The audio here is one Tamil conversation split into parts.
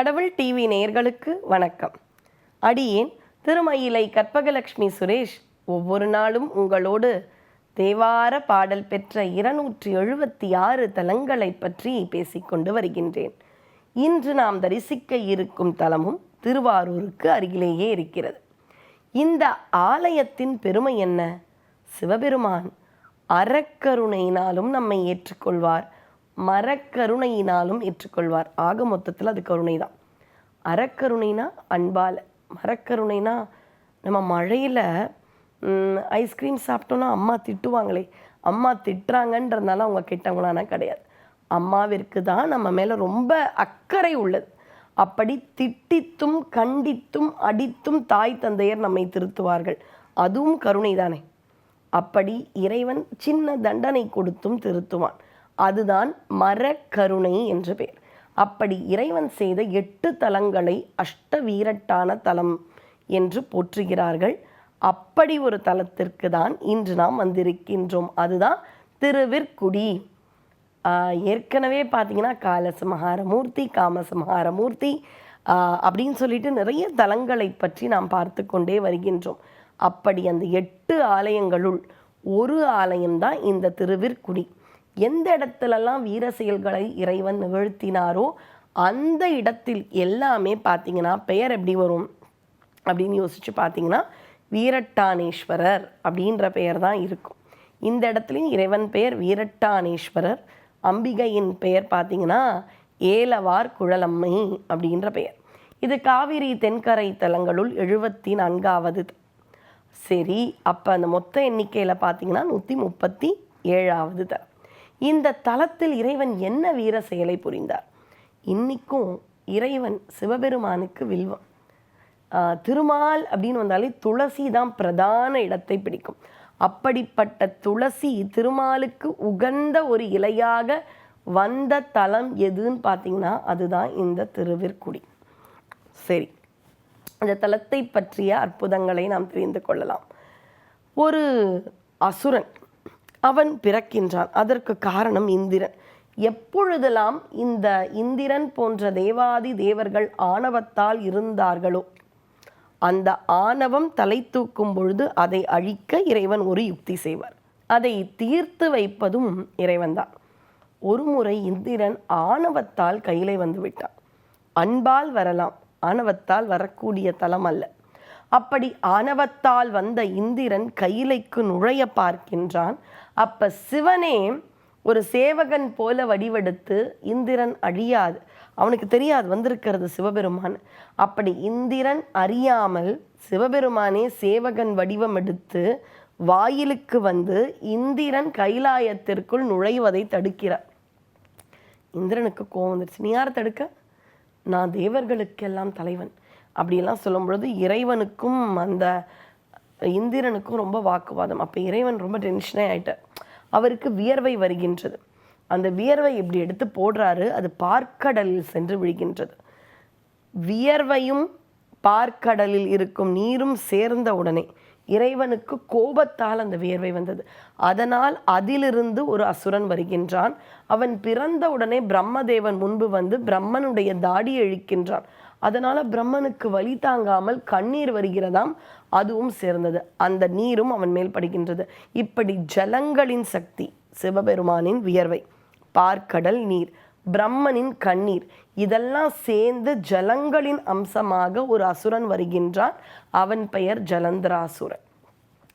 கடவுள் டிவி நேயர்களுக்கு வணக்கம். அடியேன் திருமயிலை கற்பகலட்சுமி சுரேஷ் ஒவ்வொரு நாளும் உங்களோடு தேவார பாடல் பெற்ற இருநூற்றி எழுபத்தி ஆறு தலங்களை பற்றி பேசிக்கொண்டு வருகின்றேன். இன்று நாம் தரிசிக்க இருக்கும் தலமும் திருவாரூருக்கு அருகிலேயே இருக்கிறது. இந்த ஆலயத்தின் பெருமை என்ன? சிவபெருமான் அறக்கருணையினாலும் நம்மை ஏற்றுக்கொள்வார். மரக்கருணையினாலும் ஏற்றுக்கொள்வார். ஆக மொத்தத்தில் அது கருணை தான் அறக்கருணைனா அன்பால். மரக்கருணைனா நம்ம மழையில் ஐஸ்கிரீம் சாப்பிட்டோன்னா அம்மா திட்டுவாங்களே. அம்மா திட்டுறாங்கன்றதுனால அவங்க கெட்டவங்களானா கிடையாது. அம்மாவிற்கு தான் நம்ம மேலே ரொம்ப அக்கறை உள்ளது. அப்படி திட்டித்தும் கண்டித்தும் அடித்தும் தாய் தந்தையர் நம்மை திருத்துவார்கள். அதுவும் கருணை தானே அப்படி இறைவன் சின்ன தண்டனை கொடுத்தும் திருத்துவான். அதுதான் மரக்கருணை என்று பெயர் அப்படி இறைவன் செய்த எட்டு தலங்களை அஷ்ட வீரட்டான தலம் என்று போற்றுகிறார்கள். அப்படி ஒரு தலத்திற்கு தான் இன்று நாம் வந்திருக்கின்றோம். அதுதான் திருவிற்குடி. ஏற்கனவே பார்த்தீங்கன்னா காலசமஹாரமூர்த்தி காமசமஹாரமூர்த்தி அப்படின்னு சொல்லிட்டு நிறைய தலங்களை பற்றி நாம் பார்த்து கொண்டே வருகின்றோம். அப்படி அந்த எட்டு ஆலயங்களுள் ஒரு ஆலயம்தான் இந்த திருவிற்குடி. எந்த இடத்துலலாம் வீர செயல்களை இறைவன் நிகழ்த்தினாரோ அந்த இடத்தில் எல்லாமே பார்த்தீங்கன்னா பெயர் எப்படி வரும் அப்படின்னு யோசிச்சு பார்த்தீங்கன்னா வீரட்டானேஸ்வரர் அப்படின்ற பெயர் தான் இருக்கும். இந்த இடத்துலையும் இறைவன் பெயர் வீரட்டானேஸ்வரர் அம்பிகையின் பெயர் பார்த்தீங்கன்னா ஏலவார் குழலம்மை அப்படின்ற பெயர். இது காவிரி தென்கரை தலங்களுள் எழுபத்தி நான்காவது சரி அப்போ அந்த மொத்த எண்ணிக்கையில் பார்த்தீங்கன்னா நூற்றி முப்பத்தி ஏழாவது தரம் இந்த தலத்தில் இறைவன் என்ன வீர செயலை புரிந்தார்? இன்னிக்கும் இறைவன் சிவபெருமானுக்கு வில்வம். திருமால் அப்படின்னு வந்தாலே துளசி தான் பிரதான இடத்தை பிடிக்கும். அப்படிப்பட்ட துளசி திருமாலுக்கு உகந்த ஒரு இலையாக வந்த தலம் எதுன்னு பார்த்தீங்கன்னா அதுதான் இந்த திருவிற்குடி. சரி இந்த தலத்தை பற்றிய அற்புதங்களை நாம் தெரிந்து கொள்ளலாம். ஒரு அசுரன் அவன் பிறக்கின்றான். அதற்கு காரணம் இந்திரன். எப்பொழுதெல்லாம் இந்த இந்திரன் போன்ற தேவாதி தேவர்கள் ஆணவத்தால் இருந்தார்களோ அந்த ஆணவம் தலை தூக்கும் பொழுது அதை அழிக்க இறைவன் ஒரு யுக்தி செய்வார். அதை தீர்த்து வைப்பதும் இறைவன்தான். ஒரு முறை இந்திரன் ஆணவத்தால் கையிலே வந்து விட்டான். அன்பால் வரலாம் ஆணவத்தால் வரக்கூடிய தலம் அல்ல. அப்படி ஆணவத்தால் வந்த இந்திரன் கையிலைக்கு நுழைய பார்க்கின்றான். அப்போ சிவனே ஒரு சேவகன் போல வடிவெடுத்து இந்திரன் அழியாது. அவனுக்கு தெரியாது வந்திருக்கிறது சிவபெருமான். அப்படி இந்திரன் அறியாமல் சிவபெருமானே சேவகன் வடிவம் எடுத்து வாயிலுக்கு வந்து இந்திரன் கைலாயத்திற்குள் நுழைவதை தடுக்கிறார். இந்திரனுக்கு கோவம் வந்துருச்சு. நீ யாரை தடுக்க? நான் தேவர்களுக்கெல்லாம் தலைவன். அப்படிலாம் சொல்லும் பொழுது இறைவனுக்கும் அந்த இந்திரனுக்கும் ரொம்ப வாக்குவாதம். அப்போ இறைவன் ரொம்ப டென்ஷனே ஆயிட்டார் அவருக்கு வியர்வை வருகின்றது. அந்த வியர்வை இப்படி எடுத்து போடுறாரு? அது பார்க்கடலில் சென்று விழுகின்றது. வியர்வையும் பார்க்கடலில் இருக்கும் நீரும் சேர்ந்த உடனே இறைவனுக்கு கோபத்தால் அந்த வியர்வை வந்தது. அதனால் அதிலிருந்து ஒரு அசுரன் வருகின்றான். அவன் பிறந்த உடனே பிரம்மதேவன் முன்பு வந்து பிரம்மனுடைய தாடியை இழுக்கின்றான் அதனால பிரம்மனுக்கு வலி தாங்காமல் கண்ணீர் வருகிறதாம் அதுவும் சேர்ந்தது. அந்த நீரும் அவன் மேல் படுகின்றது. இப்படி ஜலங்களின் சக்தி சிவபெருமானின் வியர்வை. பார்க்கடல் நீர். பிரம்மனின் கண்ணீர். இதெல்லாம் சேர்ந்து ஜலங்களின் அம்சமாக ஒரு அசுரன் வருகின்றான். அவன் பெயர் ஜலந்திராசுரன்.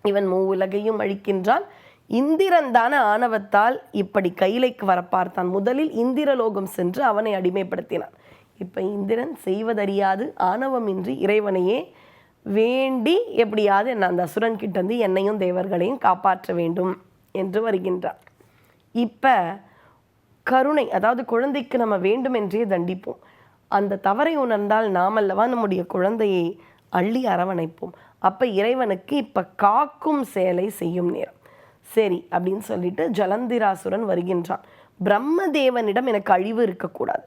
இவன் மூவுலகையும் அழிக்கின்றான். இந்திரன் தான ஆணவத்தால் இப்படி கைலைக்கு வர பார்த்தான் முதலில் இந்திரலோகம் சென்று அவனை அடிமைப்படுத்தினான். இப்போ இந்திரன் செய்வதறியாது ஆணவமின்றி இறைவனையே வேண்டி எப்படியாவது என்ன அந்த அசுரன் கிட்ட இருந்து என்னையும் தேவர்களையும் காப்பாற்ற வேண்டும் என்று வருகின்றான். இப்போ கருணை அதாவது குழந்தைக்கு நம்ம வேண்டுமென்றே தண்டிப்போம். அந்த தவறை உணர்ந்தால் நாம் அல்லவா நம்முடைய குழந்தையை அள்ளி அரவணைப்போம். அப்போ இறைவனுக்கு இப்போ காக்கும் செயலை செய்யும் நேரம். சரி அப்படின்னு சொல்லிட்டு ஜலந்திராசுரன் வருகின்றான். பிரம்மதேவனிடம் எனக்கு அழிவு இருக்கக்கூடாது.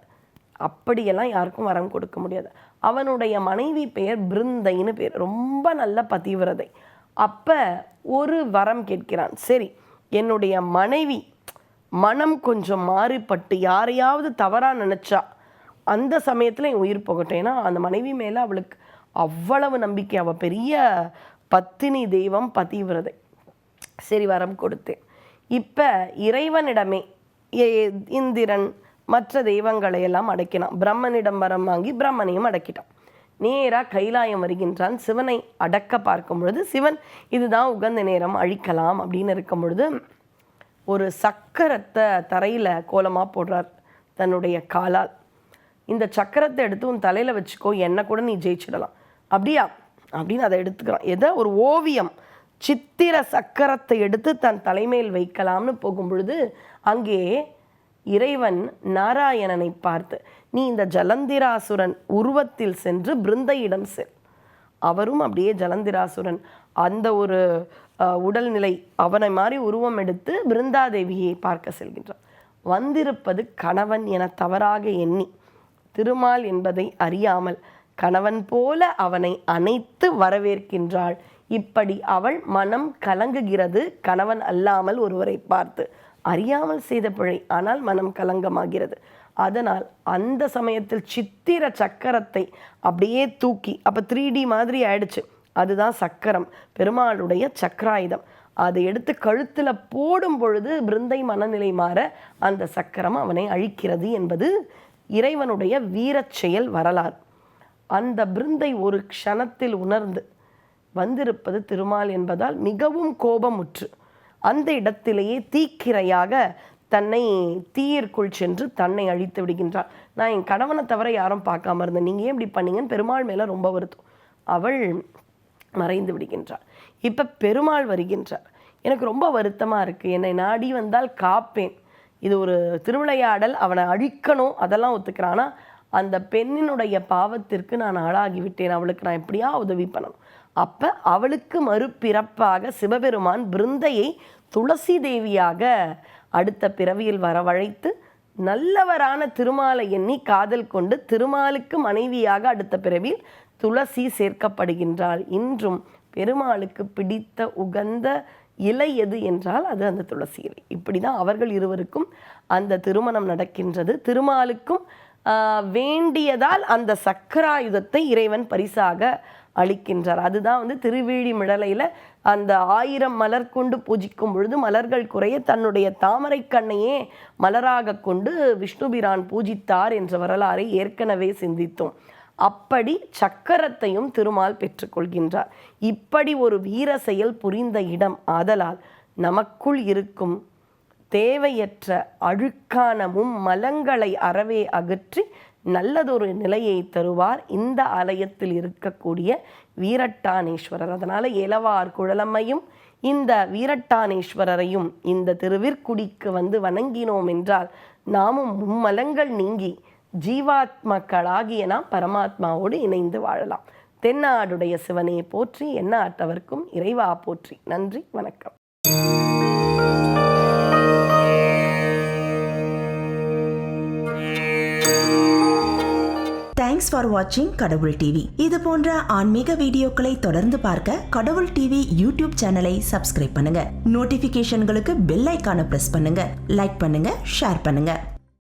அப்படியெல்லாம் யாருக்கும் வரம் கொடுக்க முடியாது. அவனுடைய மனைவி பெயர் பிருந்தைன்னு பேர். ரொம்ப நல்ல பதிவிரதை. அப்போ ஒரு வரம் கேட்கிறான். சரி என்னுடைய மனைவி மனம் கொஞ்சம் மாறுபட்டு யாரையாவது தவறாக நினச்சா அந்த சமயத்தில் என் உயிர் போகட்டும். ஏன்னா அந்த மனைவி மேலே அவளுக்கு அவ்வளவு நம்பிக்கை. அவள் பெரிய பத்தினி தெய்வம் பதிவிரதை. சரி வரம் கொடுத்தேன். இப்போ இறைவனிடமே இந்திரன் மற்ற தெய்வங்களை எல்லாம் அடக்கினான். பிரம்மனிடம் வரம் வாங்கி பிரம்மனையும் அடக்கிட்டான். நேராக கைலாயம் வருகின்றான். சிவனை அடக்க பார்க்கும் பொழுது சிவன் இதுதான் உகந்த நேரம் அழிக்கலாம் அப்படின்னு இருக்கும் பொழுது ஒரு சக்கரத்தை தரையில் கோலமாக போடுறார் தன்னுடைய காலால். இந்த சக்கரத்தை எடுத்து உன் தலையில் வச்சுக்கோ என்னை கூட நீ ஜெயிச்சிடலாம். அப்படியா? அப்படின்னு அதை எடுத்துக்கிறான். எதை? ஒரு ஓவியம். சித்திர சக்கரத்தை எடுத்து தன் தலைமையில் வைக்கலாம்னு போகும் பொழுது அங்கே இறைவன் நாராயணனை பார்த்து நீ இந்த ஜலந்திராசுரன் உருவத்தில் சென்று பிருந்தையிடம் செல். அவரும் அப்படியே ஜலந்திராசுரன் அந்த ஒரு உடல்நிலை அவனை மாதிரி உருவம் எடுத்து பிருந்தாதேவியை பார்க்க செல்கின்றான். வந்திருப்பது கணவன் என தவறாக எண்ணி திருமால் என்பதை அறியாமல் கணவன் போல அவனை அணைத்து வரவேற்கின்றாள். இப்படி அவள் மனம் கலங்குகிறது கணவன் அல்லாமல் ஒருவரை பார்த்து. அறியாமல் செய்த பிழை ஆனால் மனம் கலங்கமாகிறது. அதனால் அந்த சமயத்தில் சித்திர சக்கரத்தை அப்படியே தூக்கி அப்போ த்ரீ டி மாதிரி ஆயிடுச்சு. அதுதான் சக்கரம் பெருமாளுடைய சக்கராயுதம். அதை எடுத்து கழுத்தில் போடும் பொழுது பிருந்தை மனநிலை மாற அந்த சக்கரம் அவனை அழிக்கிறது என்பது இறைவனுடைய வீரச் செயல் வரலாறு. அந்த பிருந்தை ஒரு க்ஷணத்தில் உணர்ந்து வந்திருப்பது திருமால் என்பதால் மிகவும் கோபமுற்று அந்த இடத்திலேயே தீக்கிரையாக தன்னை தீயிற்குள் சென்று தன்னை அழித்து விடுகின்றாள். நான் என் கணவனை தவிர யாரும் பார்க்காம இருந்தேன். நீங்கள் ஏன் இப்படி பண்ணீங்கன்னு பெருமாள் மேலே ரொம்ப வருத்தம். அவள் மறைந்து விடுகின்றாள் இப்போ பெருமாள் வருகின்றார். எனக்கு ரொம்ப வருத்தமாக இருக்குது என்னை நாடி வந்தால் காப்பேன். இது ஒரு திருவிளையாடல். அவனை அழிக்கணும். அதெல்லாம் ஒத்துக்கிறான். அந்த பெண்ணினுடைய பாவத்திற்கு நான் ஆளாகிவிட்டேன். அவளுக்கு நான் எப்படியா உதவி பண்ணணும்? அப்போ அவளுக்கு மறுபிறப்பாக சிவபெருமான் பிருந்தையை துளசி தேவியாக அடுத்த பிறவியில் வரவழைத்து நல்லவரான திருமாலை எண்ணி காதல் கொண்டு திருமாலுக்கு மனைவியாக அடுத்த பிறவியில் துளசி சேர்க்கப்படுகின்றாள். இன்றும் பெருமாளுக்கு பிடித்த உகந்த இலை எது என்றால் அது அந்த துளசி இலை. இப்படி தான் அவர்கள் இருவருக்கும் அந்த திருமணம் நடக்கின்றது. திருமாலுக்கும் வேண்டியதால் அந்த சக்கராயுதத்தை இறைவன் பரிசாக அளிக்கின்றார். அதுதான் வந்து திருவேழி மிடலையில் அந்த ஆயிரம் மலர் கொண்டு பூஜிக்கும் பொழுது மலர்கள் குறைய தன்னுடைய தாமரை கண்ணையே மலராக கொண்டு விஷ்ணுபிரான் பூஜித்தார் என்ற வரலாறை ஏற்கனவே சிந்தித்தோம். அப்படி சக்கரத்தையும் திருமால் பெற்றுக்கொள்கின்றார். இப்படி ஒரு வீர செயல் புரிந்த இடம் ஆதலால் நமக்குள் இருக்கும் தேவையற்ற அழுக்கானமும் மலங்களை அறவே அகற்றி நல்லதொரு நிலையை தருவார் இந்த ஆலயத்தில் இருக்கக்கூடிய வீரட்டானேஸ்வரர். அதனால இளவார் குழலம்மையும் இந்த வீரட்டானேஸ்வரரையும் இந்த திருவிற்குடிக்கு வந்து வணங்கினோம் என்றால் நாமும் மும்மலங்கள் நீங்கி ஜீவாத்மாக்களாகிய நாம் பரமாத்மாவோடு இணைந்து வாழலாம். தென்னாடுடைய சிவனே போற்றி என்ன எந்நாட்டவர்க்கும் இறைவா போற்றி. நன்றி வணக்கம். தேங்க்ஸ் ஃபார் வாட்சிங் கடவுள் டிவி இது போன்ற ஆன்மீக வீடியோக்களை தொடர்ந்து பார்க்க கடவுள் டிவி யூடியூப் சேனலை சப்ஸ்கிரைப் பண்ணுங்க. நோட்டிபிகேஷன்களுக்கு பெல் ஐக்கான பிரஸ் பண்ணுங்க. லைக் பண்ணுங்க ஷேர் பண்ணுங்க.